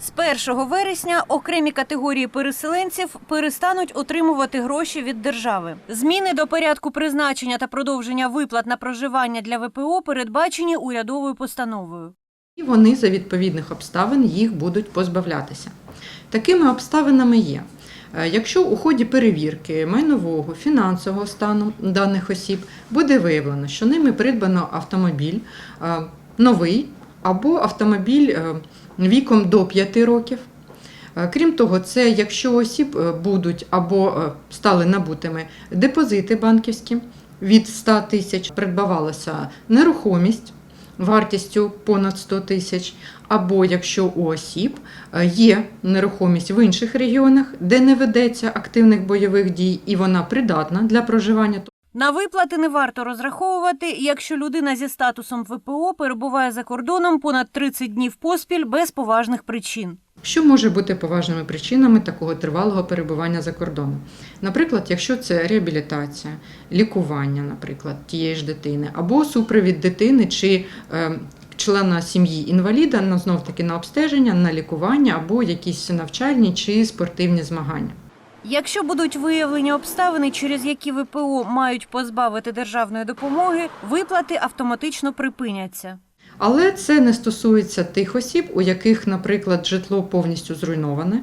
З 1 вересня окремі категорії переселенців перестануть отримувати гроші від держави. Зміни до порядку призначення та продовження виплат на проживання для ВПО передбачені урядовою постановою. І вони за відповідних обставин їх будуть позбавлятися. Такими обставинами є. е, Якщо у ході перевірки майнового фінансового стану даних осіб буде виявлено, що ними придбано автомобіль е, новий або автомобіль е, віком до 5 років. Е, Крім того, це якщо осіб е, будуть або стали набутими депозити банківські від 100 тисяч, придбавалася нерухомість вартістю понад 100 тисяч, або якщо у осіб є нерухомість в інших регіонах, де не ведеться активних бойових дій, і вона придатна для проживання, На виплати не варто розраховувати, якщо людина зі статусом ВПО перебуває за кордоном понад 30 днів поспіль без поважних причин. Що може бути поважними причинами такого тривалого перебування за кордоном? Наприклад, якщо це реабілітація, лікування, наприклад, тієї ж дитини, або супровід дитини чи е, члена сім'ї інваліда на знов таки на обстеження, на лікування або якісь навчальні чи спортивні змагання. Якщо будуть виявлені обставини, через які ВПО мають позбавити державної допомоги, виплати автоматично припиняться. Але це не стосується тих осіб, у яких, наприклад, житло повністю зруйноване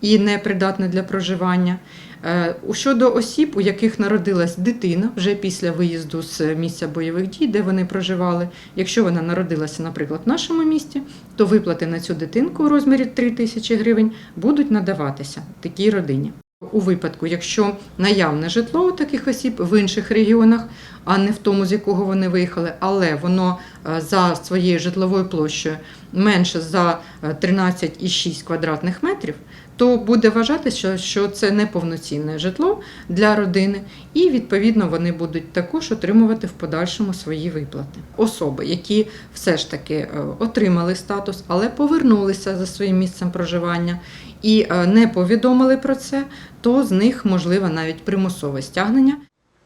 і не придатне для проживання. Е, Щодо осіб, у яких народилась дитина вже після виїзду з місця бойових дій, де вони проживали. Якщо вона народилася, наприклад, в нашому місті, то виплати на цю дитинку у розмірі 3 тисячі гривень будуть надаватися такій родині. У випадку, якщо наявне житло у таких осіб в інших регіонах, а не в тому, з якого вони виїхали, але воно е, за своєю житловою площею менше за е, 13,6 квадратних метрів, то буде вважатися, що, це неповноцінне житло для родини, і відповідно вони будуть також отримувати в подальшому свої виплати. Особи, які все ж таки е, отримали статус, але повернулися за своїм місцем проживання і е, не повідомили про це, то з них можливе навіть примусове стягнення.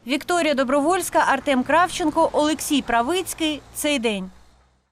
Вікторія Добровольська, Артем Кравченко, Олексій Правицький. Цей день.